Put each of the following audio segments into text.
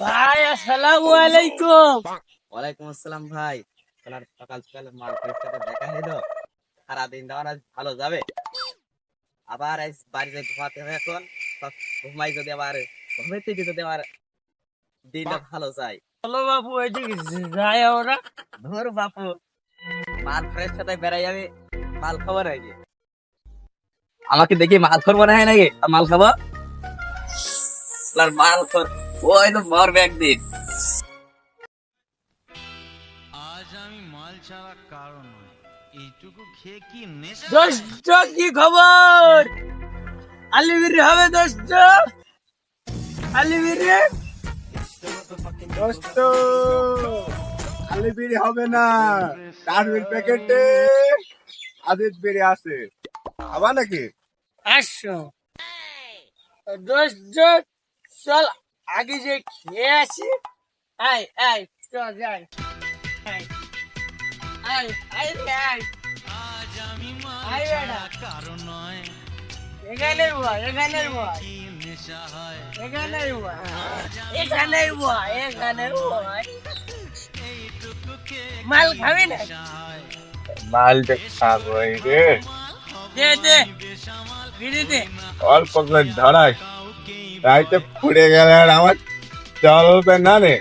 ভাই আসসালামু আলাইকুম। ওয়ালাইকুম আসসালাম ভাই। আপনার সকাল সকাল মার্কেটের সাথে দেখা হলো সারাদিন দেওয়ার আজ ভালো যাবে। আবার আজ বাড়িতে ঘুমাতে হবে এখন ঘুমাই যদি আবার ঘুমাইতে যদি আবার দিনটা ভালো যায়। চলো বাবু ওইদিকে যাই আমরা ধর বাপু মাল ফ্রেশ সাথে বেড়াই যাবে মাল খাবার হয়ে আমাকে দেখি মাল খোর মনে হয় নাকি? মাল খাব? আর মাল খোর ওই তো মরবে একদিন। আজ আমি মাল ছাড়া কারণ এইটুকু খেয়ে কি দোস্ত কি খবর? আলিবিরি হবে দোস্ত। আলিবিরি দোস্ত খালি বিড়ি হবে না। প্যাকেটে আদিত বিড়ি আছে। আবার নাকি? আসো। দোস্ত চল আগে যে খেয়ে আসি। আয় আয় চল যাই আয় আয় আয় রে আয়। আজ আমি মাল আয় ছাড়া বেটা। কারণ নয় এখানে এখানে হয় এখানে মাল খাবি না? হয় খাব রে। দে দে দে। অল্প করে ধরাই। রাইতে ফুড়ে গেলে আর আমার চলবে না রে।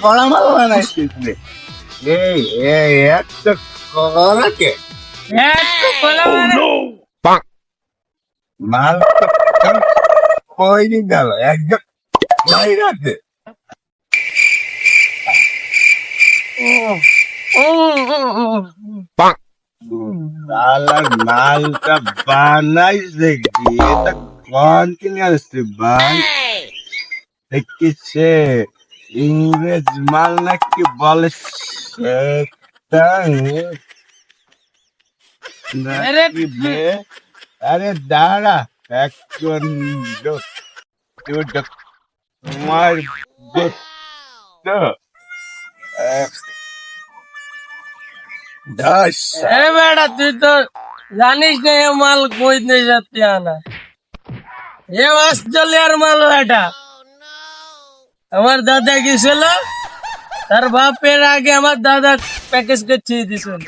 কড়া মাল বানাইছিস এই এই একটা কড়াকে এত মানে মাল কইনি গেল একদম বাইরে সালার মালটা বানাইছে কি এটা কোন কিনে আসছে বান দেখিছে ইংরেজ মাল নাকি বলে আরে দাঁড়া এখন তোমার বেটা, তুই তো জানিস না এ মাল কই নিয়ে যাচ্ছে আনা। এ অস্ট্রেলিয়ার মাল এটা আমার দাদা গেছিল, তার বাপের আগে আমার দাদা প্যাকেজ করছে দিছিল।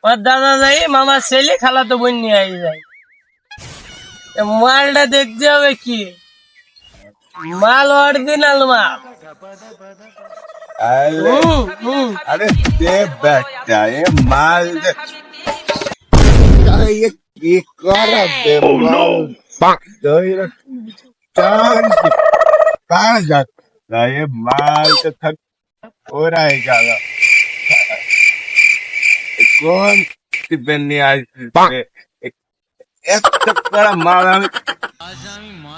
আমার দাদা যাই মামা ছেলে খালা তো বোন নিয়ে আই যায়। মালটা দেখতে হবে কি? মাল অরিজিনাল মাল। আরে হুম হুম अरे दे बेटा ये माल दे अरे ये ये करा दे माल दो ये चांद कहाँ जाता ये माल तो थक हो रहा है ज्यादा कौन सी बन्नी आज से एक बड़ा माल हमें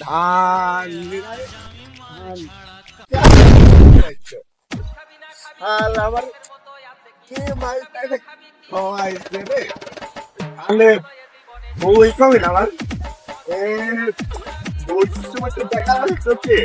ধান নিরায় ধান। আর আমার কে মালটা খাওয়াইতে রে? তাহলে বই কবে না আমার এ সময় দেখা যাচ্ছে